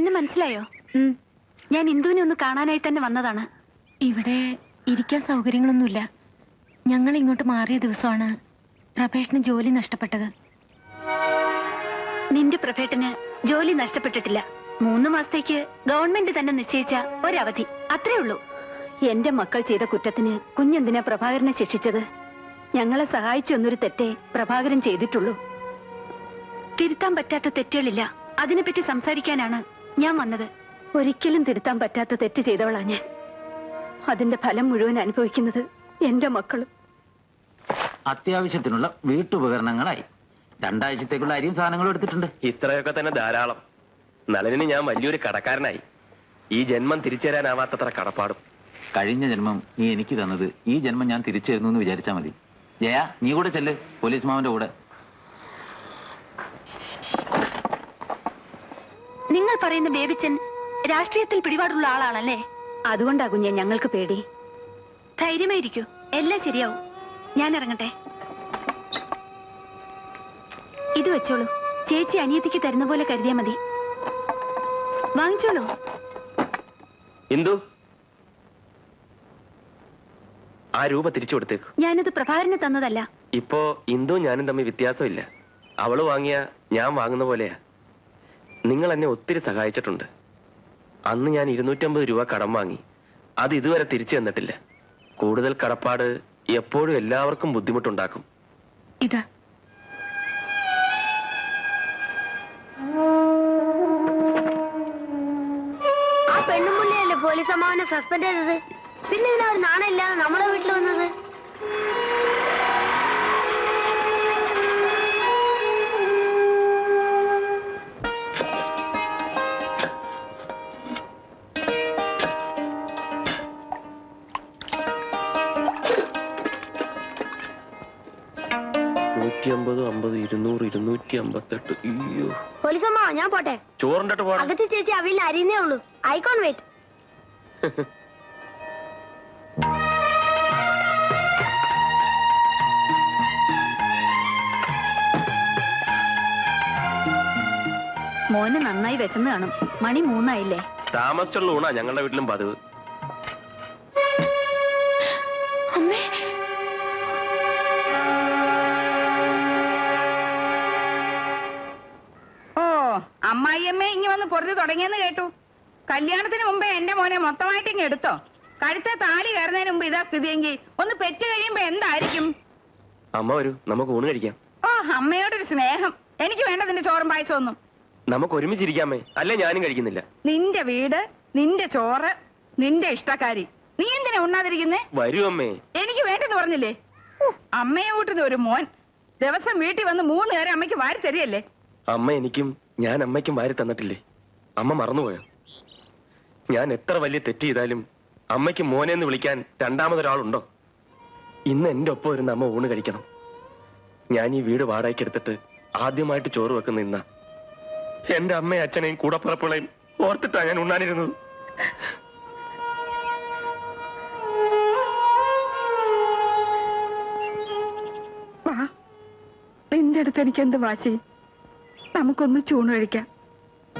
എന്നെ മനസ്സിലായോ? ഞാൻ ഇന്ദുവിനെ ഒന്ന് കാണാനായി തന്നെ വന്നതാണ്. ഇവിടെ ഇരിക്കാൻ സൗകര്യങ്ങളൊന്നുമില്ല. ഞങ്ങൾ ഇങ്ങോട്ട് മാറിയ ദിവസമാണ് പ്രഭേഷന് ജോലി നഷ്ടപ്പെട്ടത്. നിന്റെ പ്രഭേട്ടന് ജോലി നഷ്ടപ്പെട്ടിട്ടില്ല. മൂന്ന് മാസത്തേക്ക് ഗവൺമെന്റ് തന്നെ നിശ്ചയിച്ച ഒരവധി. അത്രേ ഉള്ളൂ. എന്റെ മക്കൾ ചെയ്ത കുറ്റത്തിന് കുഞ്ഞെന്തിനാ പ്രഭാകരനെ ശിക്ഷിച്ചത്? ഞങ്ങളെ സഹായിച്ചു എന്നൊരു തെറ്റേ പ്രഭാകരൻ ചെയ്തിട്ടുള്ളൂ. തിരുത്താൻ പറ്റാത്ത തെറ്റുകളില്ല. അതിനെപ്പറ്റി സംസാരിക്കാനാണ് ഞാൻ വന്നത് ഒരിക്കലും തിരുത്താൻ പറ്റാത്ത തെറ്റ് ചെയ്തവളാ ഞാൻ. അതിന്റെ ഫലം മുഴുവൻ അനുഭവിക്കുന്നത് എന്റെ മക്കളും. അത്യാവശ്യത്തിനുള്ള വീട്ടുപകരണങ്ങളായി. രണ്ടാഴ്ചത്തേക്കുള്ള അരിയും സാധനങ്ങളും എടുത്തിട്ടുണ്ട്. ഇത്രയൊക്കെ തന്നെ ധാരാളം. നളനിന് ഞാൻ വലിയൊരു കടക്കാരനായി. ഈ ജന്മം തിരിച്ചു തരാനാവാത്തത്ര കടപ്പാടും. കഴിഞ്ഞ ജന്മം നീ എനിക്ക് തന്നത് ഈ ജന്മം ഞാൻ തിരിച്ചു തരുന്നു എന്ന് വിചാരിച്ചാൽ മതി. ജയ നീ കൂടെ ചെല്ല്. പോലീസ് മാമന്റെ കൂടെ. നിങ്ങൾ പറയുന്ന ബേബിച്ചൻ രാഷ്ട്രീയത്തിൽ പിടിപാടുള്ള ആളാണല്ലേ? അതുകൊണ്ടാ കുഞ്ഞെ ഞങ്ങൾക്ക് പേടി. ധൈര്യമായിരിക്കൂ. എല്ലാം ശരിയാവും. ഞാൻ ഇറങ്ങട്ടെ. ഇത് വെച്ചോളൂ. ചേച്ചി അനിയത്തിക്ക് തരുന്ന പോലെ കരുതിയാ മതി. വാങ്ങിച്ചോളൂ. എന്തു ആ രൂപ തിരിച്ചു കൊടുത്തേക്ക്. ഞാനത് പ്രഭാകരന് തന്നതല്ല. ഇപ്പോ ഇന്ദു ഞാനും തമ്മിൽ വ്യത്യാസമില്ല. അവൾ വാങ്ങിയ ഞാൻ വാങ്ങുന്ന പോലെയാ. നിങ്ങൾ എന്നെ ഒത്തിരി സഹായിച്ചിട്ടുണ്ട്. അന്ന് ഞാൻ ഇരുന്നൂറ്റമ്പത് രൂപ കടം വാങ്ങി. അത് ഇതുവരെ തിരിച്ചു തന്നിട്ടില്ല. കൂടുതൽ കടപ്പാട് എപ്പോഴും എല്ലാവർക്കും ബുദ്ധിമുട്ടുണ്ടാക്കും. ഇതാ. ആ പെണ്ണും പുള്ളിയല്ലേ പോലീസ് അമ്മാവനെ സസ്പെൻഡ് ചെയ്തത്? പിന്നെ ഇതിനാ ഒരു നാണയം ഇല്ലാതെ നമ്മുടെ വീട്ടിൽ വന്നത്? അമ്പത് അമ്പത് ഇരുന്നൂറ് ഇരുന്നൂറ്റി അമ്പത്തെട്ട് അയ്യോ. പോലീസ് അമ്മാവ ഞാൻ പോട്ടെ. ചോറിന്റെ പോണം. അകത്ത് ചേച്ചി അവിയിൽ അരിയുന്നേ ഉള്ളൂ. ഐക്കോൺ വെയിറ്റ് മോന് നന്നായി വിശന്ന് കാണും. മണി മൂന്നായില്ലേ? താമസിച്ചുള്ള ഊണാ ഞങ്ങളുടെ വീട്ടിലും പതിവ്. അമ്മായിയമ്മ ഇങ്ങി വന്ന് പൊറുതി തുടങ്ങിയെന്ന് കേട്ടു. കല്യാണത്തിന് മുമ്പേ എന്റെ മോനെ മൊത്തമായിട്ട് ഇങ്ങ് എടുത്തോ. കഴുത്തെ താലി കയറുന്നതിന് മുമ്പ് ഇതാ സ്ഥിതിയെങ്കിൽ ഒന്ന് പെറ്റ് കഴിയുമ്പോ എന്തായിരിക്കും? അമ്മ വരൂ നമുക്ക് ഊണ് കഴിക്കാം. ഓ അമ്മയോടൊരു സ്നേഹം. എനിക്ക് വേണ്ടതിന്റെ ചോറും പായസം ഒന്നും നമുക്ക് ഒരുമിച്ചിരിക്കാമേ. അല്ലേ ഞാനും കഴിക്കുന്നില്ല. നിന്റെ വീട് നിന്റെ ചോറ് നിന്റെ ഇഷ്ടക്കാരി. നീ എന്തിനാ ഉണ്ണാതിരിക്കുന്നേ? വരൂ അമ്മേ. എനിക്ക് വേണ്ടെന്ന് പറഞ്ഞില്ലേ? അമ്മയെ കൂട്ടുന്ന ഒരു മോൻ ദിവസം വീട്ടിൽ വന്ന് മൂന്ന് നേരം അമ്മയ്ക്ക് വാരി തരികയല്ലേ? അമ്മ എനിക്കും ഞാൻ അമ്മയ്ക്കും വാരി തന്നിട്ടില്ലേ? അമ്മ മറന്നുപോയോ? ഞാൻ എത്ര വലിയ തെറ്റ് ചെയ്താലും അമ്മയ്ക്ക് മോനെ എന്ന് വിളിക്കാൻ രണ്ടാമതൊരാളുണ്ടോ? ഇന്ന് എന്റെ ഒപ്പം ഇരുന്ന് അമ്മ ഊണ് കഴിക്കണം. ഞാൻ ഈ വീട് വാടകയ്ക്ക് എടുത്തിട്ട് ആദ്യമായിട്ട് ചോറ് വെക്കുന്ന ഇന്ന. എന്റെ അമ്മയും അച്ഛനെയും കൂടപ്പുറപ്പുകളെയും ഓർത്തിട്ടാ ഞാൻ ഉണ്ണാനിരുന്നത്. നിന്റെ അടുത്ത് എനിക്ക് എന്ത് വാശി? നമുക്കൊന്ന് ചൂണ് കഴിക്കാം.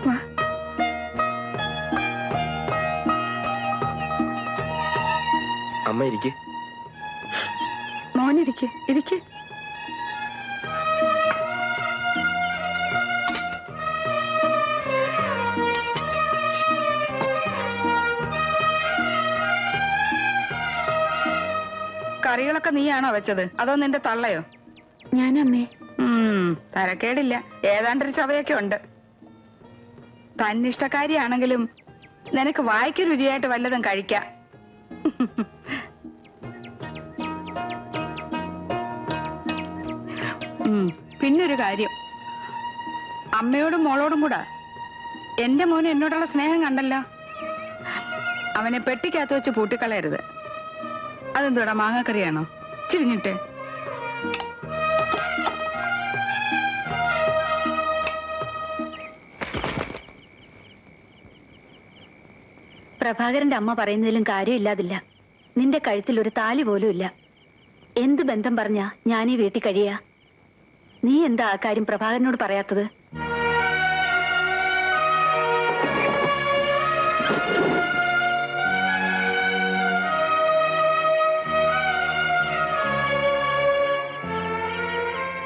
വാ. അമ്മ ഇരിക്കെ. മോനിരിക്കെ ഇരിക്കെ. കറികളൊക്കെ നീയാണോ വെച്ചത്? അതോ നിന്റെ തള്ളയോ? ഞാനമ്മേ. തരക്കേടില്ല. ഏതാണ്ടൊരു ചൊവയൊക്കെ ഉണ്ട്. തന്നിഷ്ടക്കാരിയാണെങ്കിലും നിനക്ക് വായിക്ക രുചിയായിട്ട് വല്ലതും കഴിക്കാം. പിന്നെ പിന്നൊരു കാര്യം. അമ്മയോടും മോളോടും കൂടെ. എന്റെ മോന് എന്നോടുള്ള സ്നേഹം കണ്ടല്ലോ. അവനെ പെട്ടിക്കകത്ത് വെച്ച് പൂട്ടിക്കളയരുത്. അതെന്തോടാ മാങ്ങക്കറിയാണോ? ചിരിഞ്ഞിട്ട്. പ്രഭാകരന്റെ അമ്മ പറയുന്നതിലും കാര്യമില്ലാതില്ല. നിന്റെ കഴുത്തിൽ ഒരു താലി പോലും ഇല്ല. എന്ത് ബന്ധം പറഞ്ഞാ ഞാൻ ഈ വീട്ടിൽ കഴിയാ? നീ എന്താ ആ കാര്യം പ്രഭാകരനോട് പറയാത്തത്?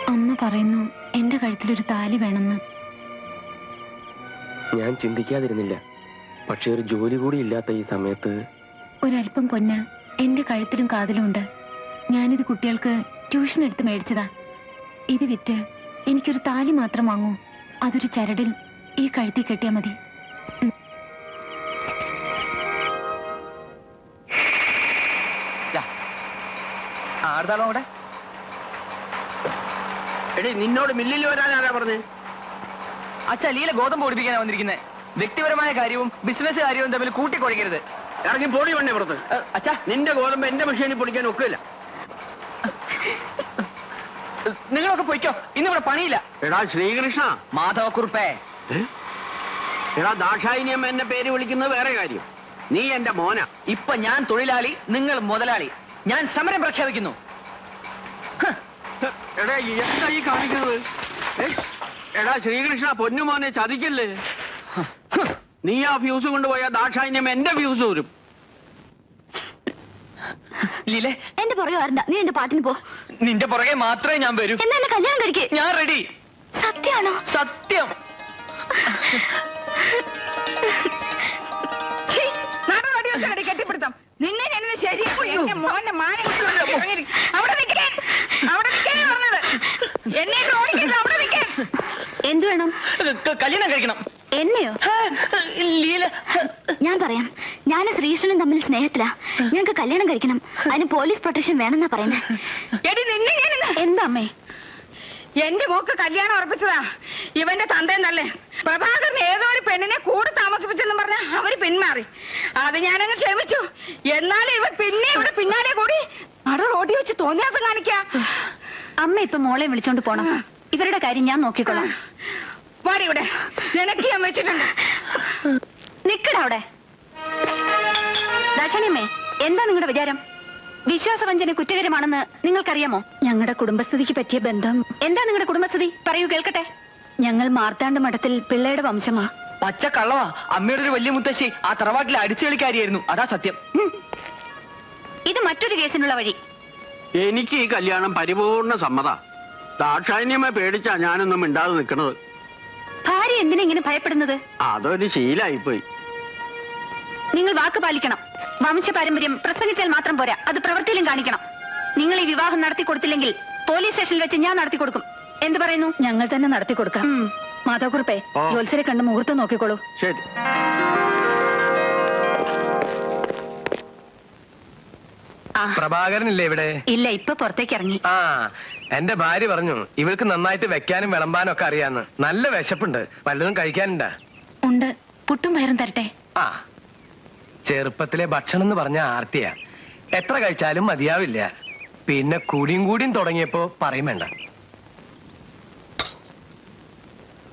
അമ്മ പറയുന്നു എന്റെ കഴുത്തിലൊരു താലി വേണമെന്ന്. ഞാൻ ചിന്തിക്കാതിരുന്നില്ല. പക്ഷെ ഒരു ജോലി കൂടി ഇല്ലാത്ത ഈ സമയത്ത് ഒരല്പം പൊന്ന എന്റെ കഴുത്തിലും കാതിലും ഉണ്ട്. ഞാനിത് കുട്ടികൾക്ക് ട്യൂഷൻ എടുത്ത് മേടിച്ചതാ. ഇത് വിറ്റ് എനിക്കൊരു താലി മാത്രം വാങ്ങൂ. അതൊരു ചരടിൽ ഈ കഴുത്തി കെട്ടിയാ മതി. അവിടെ എടി നിന്നോട് മില്ലിൽ വരാൻ ആരാ പറഞ്ഞേ? അച്ഛാ ലീല ഗോതമ്പ് ഓടിപ്പിക്കാനാ വന്നിരിക്കുന്നത് വ്യക്തിപരമായ കാര്യവും ബിസിനസ് കാര്യവും തമ്മിൽ കൂട്ടിക്കൊഴിക്കരുത്. ഇറങ്ങി പോടി വണ്ണേ പുറത്ത്. അച്ഛാ. നിന്റെ ഗോതമ്പ് എന്റെ മെഷീനിൽ പൊടിക്കാൻ ഒക്കില്ല. നിങ്ങളൊക്കെ പൊയ്ക്കോ. ഇന്നിവിടെ പണിയില്ല. എടാ ശ്രീകൃഷ്ണ. മാധവക്കുറുപ്പേ. ഏ? എടാ ദാക്ഷായിനിയമ്മ എന്നെ പേര് വിളിക്കുന്നത് വേറെ കാര്യം. നീ എന്റെ മോന. ഇപ്പൊ ഞാൻ തൊഴിലാളി നിങ്ങൾ മുതലാളി. ഞാൻ സമരം പ്രഖ്യാപിക്കുന്നു. എടാ എന്താ ഈ കാണിക്കുന്നത്? എടാ ശ്രീകൃഷ്ണ പൊന്നുമോനെ ചതിക്കല്ലേ? നീ ആ ഫ്യൂസ് കൊണ്ടുപോയ ദാക്ഷായിന്യം എന്റെ ഫ്യൂസ് വരും ലീലെ എന്റെ പുറകെ വരണ്ട. നീ എന്റെ പാട്ടിന് പോ. നിന്റെ പുറകെ മാത്രമേ ഞാൻ വരൂ. എന്നാ എന്നെ കല്യാണം കഴിക്കേ. ഞാൻ റെഡി സത്യാണോ സത്യം. നിന്നെ ഞാൻ ശരിയാക്കും. എന്റെ മോന്റെ മാന അവിടെ നിൽക്കാൻ. അവിടെ നിൽക്കാൻ പറഞ്ഞത്. എന്നെ ഇട്ട് ഓടിക്കരുത്. അവിടെ നിൽക്കാൻ. എന്തു വേണം? കല്യാണം കഴിക്കണം എന്നെയോ ലീല ഞാൻ പറയാം ശ്രീകൃഷ്ണനും തമ്മിൽ സ്നേഹത്തിലാ. ഞങ്ങൾക്ക് കല്യാണം കഴിക്കണം. അതിന് പോലീസ് പ്രൊട്ടക്ഷൻ വേണമെന്നാ പറയുന്നത് എടി നിന്നെ ഞാൻ എന്താ അമ്മേ? എന്റെ മോക്ക് കല്യാണം ഉറപ്പിച്ചതാ. ഇവന്റെ തന്തേന്നല്ലേ പ്രഭാകരൻ ഏതോ ഒരു പെണ്ണിനെ കൂടെ താമസിപ്പിച്ചെന്ന് പറഞ്ഞ അവർ പിന്മാറി. അത് ഞാനങ്ങ് ക്ഷമിച്ചു. എന്നാലും ഇവൻ പിന്നെ ഇവിടെ പിന്നാലെ കൂടി അട റോഡി വെച്ച് തോന്നിയാസം കാണിക്കാ. അമ്മ ഇപ്പൊ മോളെ വിളിച്ചോണ്ട് പോണം. ഇവരുടെ കാര്യം ഞാൻ നോക്കിക്കോളാം. വാടി ഇവിടെ. നിനക്ക് ഞാൻ വെച്ചിട്ടുണ്ട്. നിക്കട അവിടെ. ദാക്ഷണിയമ്മേ എന്താ നിങ്ങളുടെ വിചാരം? വിശ്വാസവഞ്ചന കുറ്റകരമാണെന്ന് നിങ്ങൾക്കറിയാമോ? ഞങ്ങളുടെ കുടുംബസ്ഥിതിക്ക് പറ്റിയ ബന്ധം. എന്താ നിങ്ങളുടെ കുടുംബസ്ഥിതി? പറയൂ കേൾക്കട്ടെ. ഞങ്ങൾ മാർത്താണ്ഡ മഠത്തിൽ പിള്ളയുടെ വംശമാ. പച്ച കള്ളവാ അമ്മയുടെ ഒരു വലിയ മുത്തശ്ശി ആ തറവാട്ടിലെ അടിച്ചുകളിക്കാരിയായിരുന്നു. അതാ സത്യം. ഇത് മറ്റൊരു കേസിനുള്ള വഴി. എനിക്ക് ഈ കല്യാണം പരിപൂർണ സമ്മത. ദാക്ഷായിനിയമ്മ പേടിച്ചാ ഞാനൊന്നും മിണ്ടാതെ നിൽക്കുന്നത് ഭാര്യ എന്തിനെ ഇങ്ങനെ ഭയപ്പെടുന്നത്? അതൊരു ശീലായിപ്പോയി. നിങ്ങൾ വാക്ക് പാലിക്കണം. വംശ പാരമ്പര്യം പ്രസംഗിച്ചാൽ മാത്രം പോരാ. അത് പ്രവൃത്തിയിലും കാണിക്കണം. നിങ്ങൾ ഈ വിവാഹം നടത്തി കൊടുത്തില്ലെങ്കിൽ പോലീസ് സ്റ്റേഷനിൽ വെച്ച് ഞാൻ നടത്തി കൊടുക്കും. എന്ത് പറയുന്നു? ഞങ്ങൾ തന്നെ നടത്തി കൊടുക്കാം. മാധവക്കുറിപ്പേ ഓ. ജോത്സരെ കണ്ട് മുഹൂർത്തം നോക്കിക്കോളൂ. ശരി. പ്രഭാകരനില്ലേ ഇവിടെ? ഇല്ല ഇപ്പൊ പുറത്തേക്ക് ഇറങ്ങി. ആ എന്റെ ഭാര്യ പറഞ്ഞു ഇവൾക്ക് നന്നായിട്ട് വെക്കാനും വിളമ്പാനും ഒക്കെ അറിയാന്ന്. നല്ല വിശപ്പുണ്ട്. വല്ലതും കഴിക്കാനുണ്ടാ? ഉണ്ട്. പുട്ടും പയറും തരട്ടെ? ആ. ചെറുപ്പത്തിലെ ഭക്ഷണം എന്ന് പറഞ്ഞ ആർത്തിയാ. എത്ര കഴിച്ചാലും മതിയാവില്ല. പിന്നെ കൂടിയും കൂടിയും തുടങ്ങിയപ്പോ പറയും വേണ്ട.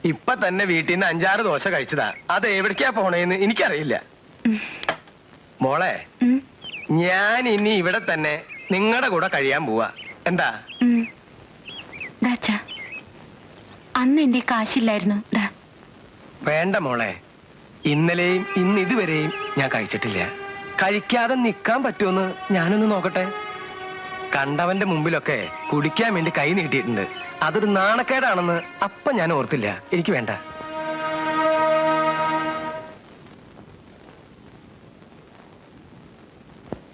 ഇപ്പൊ തന്നെ വീട്ടിൽ നിന്ന് അഞ്ചാറ് ദോശ കഴിച്ചതാ. അത് എവിടേക്കാ പോണേന്ന് എനിക്കറിയില്ല. മോളെ ഞാൻ ഇനി ഇവിടെ തന്നെ നിങ്ങളുടെ കൂടെ കഴിയാൻ പോവാ. എന്താ? അന്ന് എന്റെ കാശില്ലായിരുന്നു. വേണ്ട മോളെ. ഇന്നലെയും ഇന്ന് ഇതുവരെയും ഞാൻ കഴിച്ചിട്ടില്ല. കഴിക്കാതെ നിൽക്കാൻ പറ്റുമെന്ന് ഞാനൊന്ന് നോക്കട്ടെ. കണ്ടവന്റെ മുമ്പിലൊക്കെ കുടിക്കാൻ വേണ്ടി കൈ നീട്ടിയിട്ടുണ്ട്. അതൊരു നാണക്കേടാണെന്ന് അപ്പം ഞാൻ ഓർത്തില്ല. എനിക്ക് വേണ്ട.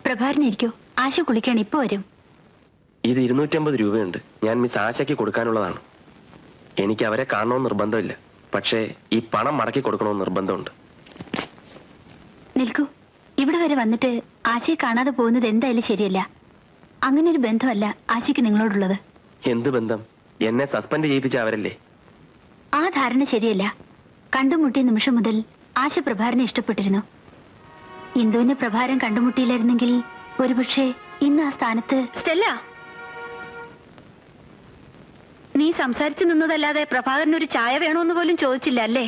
പ്രഭാരനിരിക്കോ ആശ കുളിക്കാൻ ഇപ്പൊ വരും. ഇത് ഇരുന്നൂറ്റമ്പത് രൂപയുണ്ട്. ഞാൻ മിസ് ആശയ്ക്ക് കൊടുക്കാനുള്ളതാണ്. എനിക്ക് അവരെ കാണണമെന്ന് നിർബന്ധമില്ല. പക്ഷേ ഈ പണം മടക്കി കൊടുക്കണമെന്ന് നിർബന്ധമുണ്ട്. നിൽക്കൂ. ഇവിടെ വരെ വന്നിട്ട് ആശയെ കാണാതെ പോകുന്നത് എന്തായാലും ശരിയല്ല. അങ്ങനെ ഒരു ബന്ധമല്ല ആശയ്ക്ക് നിങ്ങളോടുള്ളത്. എന്ത് ബന്ധം? എന്നെ സസ്പെൻഡ് ചെയ്യിപ്പിച്ച അവരല്ലേ? ആ ധാരണ ശരിയല്ല. കണ്ടുമുട്ടിയ നിമിഷം മുതൽ ആശ പ്രഭാരനെ ഇഷ്ടപ്പെട്ടിരുന്നു. ഇന്ദുവിന്റെ പ്രഭാരം കണ്ടുമുട്ടിയില്ലായിരുന്നെങ്കിൽ ഒരുപക്ഷെ ഇന്ന് ആ സ്ഥാനത്ത് സ്റ്റെല്ല! നീ സംസാരിച്ചു നിന്നതല്ലാതെ പ്രഭാകരൻ ഒരു ചായ വേണോന്ന് പോലും ചോദിച്ചില്ല അല്ലേ?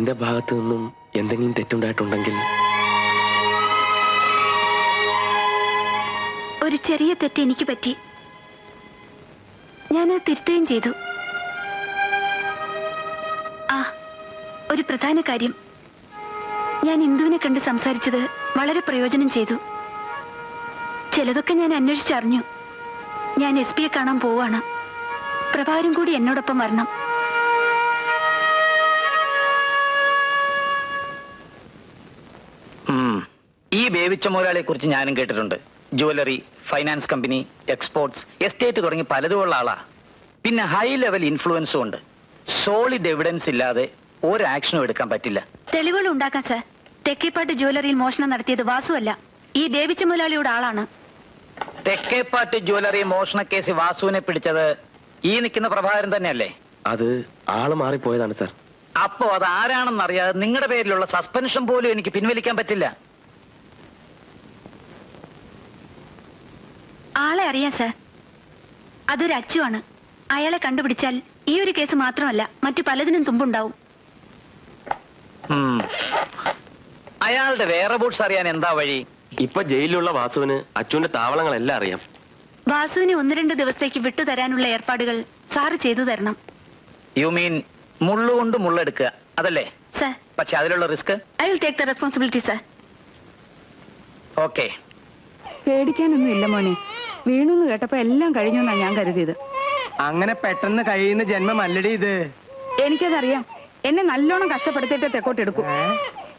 എന്റെ ഭാഗത്തു നിന്നും എന്തെങ്കിലും തെറ്റുണ്ടായിട്ടുണ്ടെങ്കിൽ? ഒരു ചെറിയ തെറ്റ് എനിക്ക് പറ്റി. ഞാനത് തിരുത്തുകയും ചെയ്തു. ആ ഒരു പ്രധാന കാര്യം. ഞാൻ ഇന്ദുവിനെ കണ്ട് സംസാരിച്ചത് വളരെ പ്രയോജനം ചെയ്തു. ചിലതൊക്കെ ഞാൻ അന്വേഷിച്ചറിഞ്ഞു. ഞാൻ എസ് പിയെ കാണാൻ പോവാണ്. പ്രഭാരും കൂടി എന്നോടൊപ്പം വരണം. ഈ വേവിച്ച മുതലാളിയെ കുറിച്ച് ഞാനും കേട്ടിട്ടുണ്ട്. Jewellery finance company exports estate തുടങ്ങി പലതുമുള്ള ആളാ. പിന്നെ ഹൈ ലെവൽ ഇൻഫ്ലുവൻസും ഉണ്ട്. സോളിഡ് എവിഡൻസ് ഇല്ലാതെ ഒരു ആക്ഷനും എടുക്കാൻ പറ്റില്ല. തെളിവുകൾ ഉണ്ടാക്കാൻ സാർ തെക്കേപ്പാട്ട് ജുവലറിയിൽ മോഷണം നടത്തിയത് വാസുവല്ല ഈ ദേവിച്ച മുതലാളിയുടെ ആളാണ്. തെക്കേപ്പാട്ട് ജുവലറി മോഷണ കേസ് വാസുവിനെ പിടിച്ചത് ഈ നിൽക്കുന്ന പ്രഭാകരൻ തന്നെയല്ലേ? അത് ആൾ മാറിപ്പോയതാണ് സാർ അപ്പോ അത് ആരാണെന്നറിയാതെ നിങ്ങളുടെ പേരിലുള്ള സസ്പെൻഷൻ പോലും എനിക്ക് പിൻവലിക്കാൻ പറ്റില്ല. ആളെ അറിയാം സാർ അതൊരു അച്ചുവാണ്. അയാളെ കണ്ടുപിടിച്ചാൽ ഈ ഒരു കേസ് മാത്രമല്ല മറ്റു പലതിനും തുമ്പുണ്ടാവും. അയാളുടെ വേറെ ബൂട്ട്സ് അറിയാൻ എന്താ വഴി? ഇപ്പൊ ജയിലിലുള്ള വാസുവിന് അച്ചുവിന്റെ താവളങ്ങളെല്ലാം അറിയാം. വാസുവിനെ ഒന്ന് രണ്ട് ദിവസത്തേക്ക് വിട്ടു തരാനുള്ള ഏർപ്പാടുകൾ സാറ് ചെയ്തു തരണം. യു മീൻ മുള്ളുകൊണ്ട് മുള്ളെടുക്കുക അതല്ലേ? സർ പക്ഷെ അതിലുള്ള risk? I will take the responsibility sir okay പേടിക്കാനൊന്നും ഇല്ല മോനെ. വീണു എന്ന് കേട്ടപ്പോ എല്ലാം കഴിഞ്ഞു എന്നാ ഞാൻ കരുതിയത്. അങ്ങനെ പെട്ടെന്ന് കഴിയുന്ന ജന്മമല്ലടി ഇത്. എനിക്കതറിയാം. എന്നെ നല്ലോണം കഷ്ടപ്പെടുത്തിയിട്ട് തെക്കോട്ട് എടുക്കും.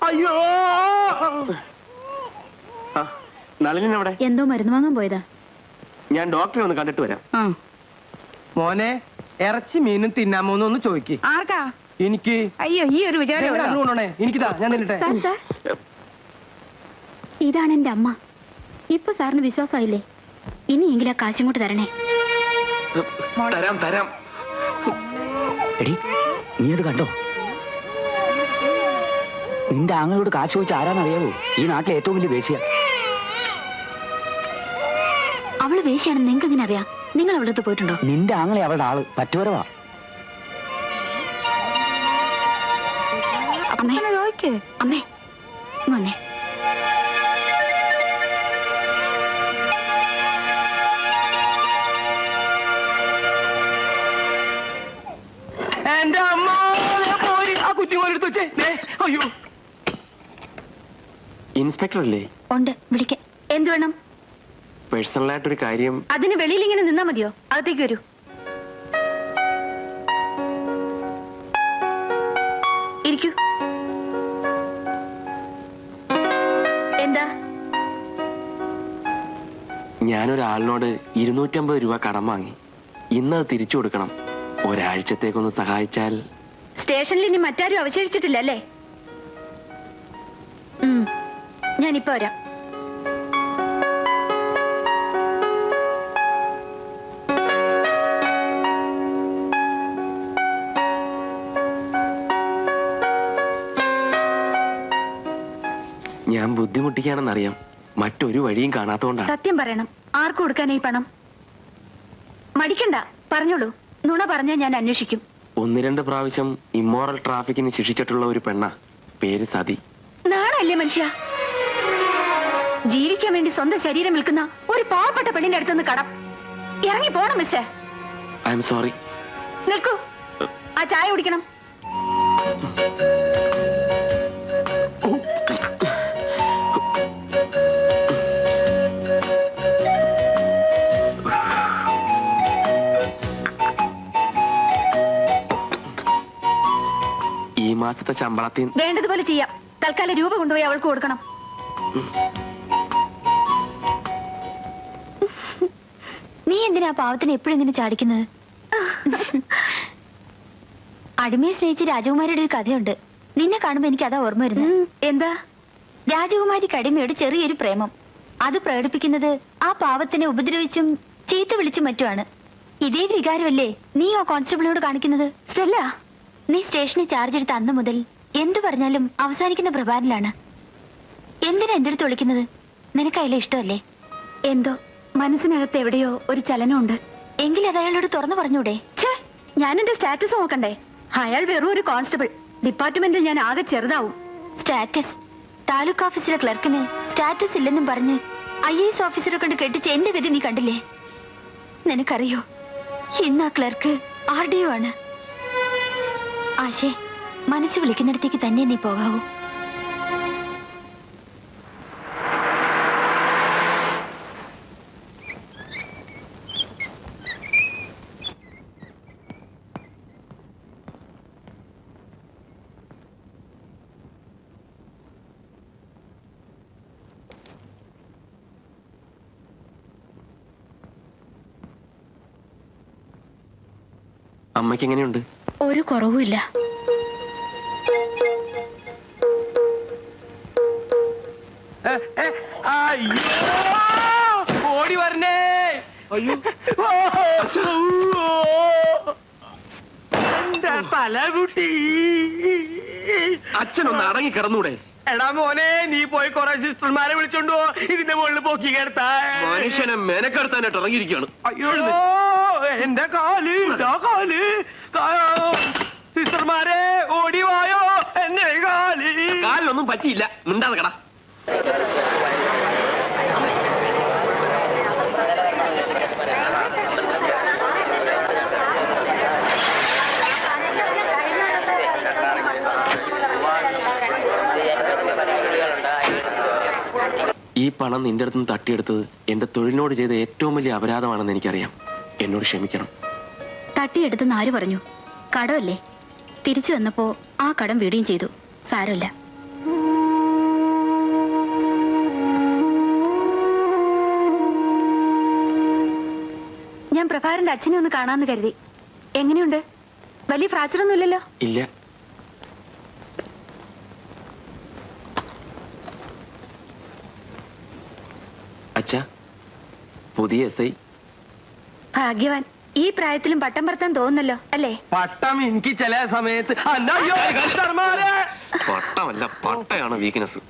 അയ്യോ! എന്തോ മരുന്ന് വാങ്ങാൻ പോയതാ. ഞാൻ ഡോക്ടറെ ഒന്ന് കണ്ടിട്ട് വരാം. ആ. മോനെ ഇറച്ചി മീനും തിന്നാമോന്ന് ഒന്ന് ചോദിക്ക്. ആർക്കാ? എനിക്ക്. അയ്യോ ഈ ഒരു വിചാരം എവിടെ എനിക്കിതാ ഞാൻ തിന്നട്ടെ. Sir sir. ഇതാണ് എന്റെ അമ്മ. ഇപ്പൊ സാറിന് വിശ്വാസമായില്ലേ? ഇനിയെങ്കിലും ആ കാശും കൊണ്ട് തരണേ. തരാം തരാം. എടി നീ അത് കണ്ടോ? നിന്റെ ആങ്ങളോട് കാശ് ചോദിച്ച ആരാന്നറിയാവോ? ഈ നാട്ടിലെ ഏറ്റവും വലിയ വേശ്യ. അവൾ വേശിയാണെന്ന് നിങ്ങൾക്ക് എങ്ങനെ അറിയാം? നിങ്ങൾ അവളടുത്ത് അടുത്ത് പോയിട്ടുണ്ടോ? നിന്റെ ആങ്ങളെ അവളുടെ ആൾ പറ്റുവരവാ. അമ്മേ. അമ്മേ വന്നേ. ഇൻസ്പെക്ടർ അല്ലേ ഉണ്ട് വിളിക്ക. എന്ത് വേണം? പേഴ്സണലായിട്ടൊരു കാര്യം അതിന് വെളിയിൽ ഇങ്ങനെ നിന്നാ മതിയോ? അകത്തേക്ക് വരൂ. ഇരിക്കൂ. എന്താ? ഞാനൊരാളിനോട് ഇരുന്നൂറ്റമ്പത് രൂപ കടം വാങ്ങി. ഇന്നത് തിരിച്ചു കൊടുക്കണം. ഒരാഴ്ചത്തേക്കൊന്ന് സഹായിച്ചാൽ സ്റ്റേഷനിൽ ഇനി മറ്റാരും അവശേഷിച്ചിട്ടില്ല അല്ലേ ഞാനിപ്പോ വരാം. ഞാൻ ബുദ്ധിമുട്ടിക്കാണെന്നറിയാം മറ്റൊരു വഴിയും കാണാത്തോണ്ടാണ് സത്യം പറയണം. ആർക്ക് കൊടുക്കാനായി ഈ പണം? മടിക്കണ്ട. പറഞ്ഞോളൂ. നുണ പറഞ്ഞാൽ ഞാൻ അന്വേഷിക്കും. ഒന്ന് രണ്ട് പ്രാവശ്യം ഇമ്മോറൽ ട്രാഫിക്കിന് ശിക്ഷിച്ചിട്ടുള്ള ഒരു പെണ്ണ. പേര് സതി. നാണല്ലേ മനുഷ്യ? ജീവിക്കാൻ വേണ്ടി സ്വന്തം ശരീരം വിൽക്കുന്ന ഒരു പാവപ്പെട്ട പെണ്ണിന്റെ അടുത്തുനിന്ന് കടം. ഇറങ്ങി പോണം മിസ്റ്റർ ഐ എം സോറി നിൽക്കൂ. ആ ചായ കുടിക്കണം. ഈ മാസത്തെ ശമ്പളത്തിൽ വേണ്ടതുപോലെ ചെയ്യാം. തൽക്കാലം രൂപ കൊണ്ടുപോയി അവൾക്ക് കൊടുക്കണം. എന്തിനാ പാവത്തിന് എപ്പോഴും ഇങ്ങനെ ചാടിക്കുന്നത്? അടിമയെ സ്നേഹിച്ച് രാജകുമാരിയുടെ ഒരു കഥയുണ്ട്. നിന്നെ കാണുമ്പോ എനിക്ക് അതാ ഓർമ്മ വരുന്നത് എന്താ? രാജകുമാരിക്ക് അടിമയോട് ചെറിയൊരു പ്രേമം. അത് പ്രകടിപ്പിക്കുന്നത് ആ പാവത്തിനെ ഉപദ്രവിച്ചും ചീത്ത വിളിച്ചും മറ്റുമാണ്. ഇതേ വികാരമല്ലേ നീ ആ കോൺസ്റ്റബിളിനോട് കാണിക്കുന്നത്? സ്റ്റെല്ല. നീ സ്റ്റേഷനിൽ ചാർജ് എടുത്ത അന്ന് മുതൽ എന്തു പറഞ്ഞാലും അവസാനിക്കുന്ന പ്രഭാതിലാണ് എന്തിനാ എന്റെ അടുത്ത് വിളിക്കുന്നത്? നിനക്ക് അയാളെ ഇഷ്ടമല്ലേ? എന്തോ? മനസ്സിനകത്ത് എവിടെയോ ഒരു ചലനമുണ്ട്. എങ്കിൽ അത് അയാളോട് തുറന്നു പറഞ്ഞൂടെ? ഛേ ഞാൻ എന്റെ സ്റ്റാറ്റസ് നോക്കണ്ടേ? അയാൾ വെറും ഒരു കോൺസ്റ്റബിൾ. ഡിപ്പാർട്ട്മെന്റിൽ ഞാൻ ആകെ ചെറുതാവും. സ്റ്റാറ്റസ്? താലൂക്ക് ഓഫീസിലെ ക്ലർക്കിന് സ്റ്റാറ്റസ് ഇല്ലെന്നും പറഞ്ഞ് ഐ എസ് ഓഫീസറെ കൊണ്ട് കെട്ടിച്ച് എന്റെ ഗതി നീ കണ്ടില്ലേ? നിനക്കറിയോ? ഇന്ന് ആ ക്ലർക്ക് ആർ ഡി ഒ ആണ്. ആശേ മനസ്സ് വിളിക്കുന്നിടത്തേക്ക് തന്നെ നീ പോകാവൂ. അമ്മയ്ക്ക് എങ്ങനെയുണ്ട് ഒരു കുറവുമില്ല അയ്യോ! ഓടി വരണേ! അയ്യോ! എന്റെ തലകുട്ടി അച്ഛനൊന്ന് അടങ്ങി കിടന്നൂടെ എടാ മോനെ നീ പോയി കൊറേ സിസ്റ്റർമാരെ വിളിച്ചോണ്ടോ ഇതിന്റെ മുകളിൽ പോക്കി കിടത്താ മനുഷ്യനെ മെനക്കെടുത്താനായിട്ട് ഇറങ്ങിയിരിക്കുകയാണ്. അയ്യോ! എന്റെ കാൽ കാൽ. സിസ്റ്റർമാരെ ഓടി വായോ എന്റെ കാൽ. കാലിലൊന്നും പറ്റിയില്ല. മിണ്ടാതെ കട. ഈ പണം നിന്റെ അടുത്ത് നിന്ന് തട്ടിയെടുത്തത് എന്റെ തൊഴിലിനോട് ചെയ്ത ഏറ്റവും വലിയ അപരാധമാണെന്ന് എനിക്കറിയാം. എന്നോട് ക്ഷമിക്കണം. തട്ടിയെടുത്തെന്ന് ആര് പറഞ്ഞു? കടമല്ലേ? തിരിച്ചു വന്നപ്പോ ആ കടം വീടുകയും ചെയ്തു. സാരമില്ല. ഞാൻ പ്രഭാകരന്റെ അച്ഛനെ ഒന്ന് കാണാന്ന് കരുതി. എങ്ങനെയുണ്ട്? വലിയ ഫ്രാക്ചർ ഒന്നും ഇല്ലല്ലോ? ഇല്ല. അച്ഛ പുതിയ എസ് ഐ. ഭാഗ്യവാൻ. ഈ പ്രായത്തിലും പട്ടം പറത്താൻ തോന്നുന്നല്ലോ അല്ലേ? പട്ടം എനിക്ക് ചില സമയത്ത് പട്ടമല്ല പട്ടയാണ് വീക്ക്നെസ്